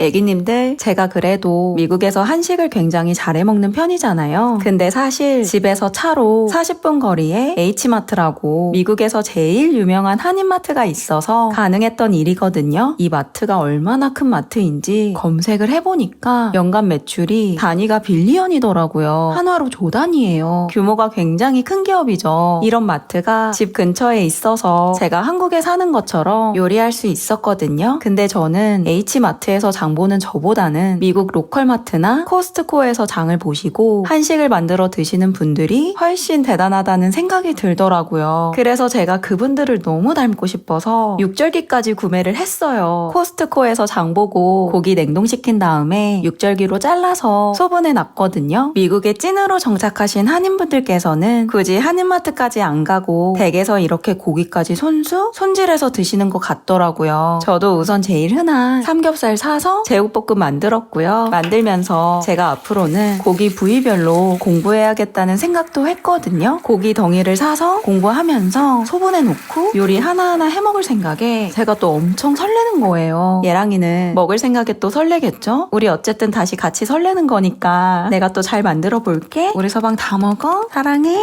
애기님들, 제가 그래도 미국에서 한식을 굉장히 잘해 먹는 편이잖아요. 근데 사실 집에서 차로 40분 거리에 H마트라고 미국에서 제일 유명한 한인마트가 있어서 가능했던 일이거든요. 이 마트가 얼마나 큰 마트인지 검색을 해보니까 연간 매출이 단위가 빌리언이더라고요. 한화로 조단이에요. 규모가 굉장히 큰 기업이죠. 이런 마트가 집 근처에 있어서 제가 한국에 사는 것처럼 요리할 수 있었거든요. 근데 저는 H마트에서 장 보는 저보다는 미국 로컬마트나 코스트코에서 장을 보시고 한식을 만들어 드시는 분들이 훨씬 대단하다는 생각이 들더라고요. 그래서 제가 그분들을 너무 닮고 싶어서 육절기까지 구매를 했어요. 코스트코에서 장 보고 고기 냉동시킨 다음에 육절기로 잘라서 소분해 놨거든요. 미국에 찐으로 정착하신 한인분들께서는 굳이 한인마트까지 안 가고 댁에서 이렇게 고기까지 손수 손질해서 드시는 것 같더라고요. 저도 우선 제일 흔한 삼겹살 사서 제육볶음 만들었고요. 만들면서 제가 앞으로는 고기 부위별로 공부해야겠다는 생각도 했거든요. 고기 덩이를 사서 공부하면서 소분해 놓고 요리 하나하나 해 먹을 생각에 제가 또 엄청 설레는 거예요. 예랑이는 먹을 생각에 또 설레겠죠? 우리 어쨌든 다시 같이 설레는 거니까 내가 또 잘 만들어 볼게. 우리 서방 다 먹어. 사랑해.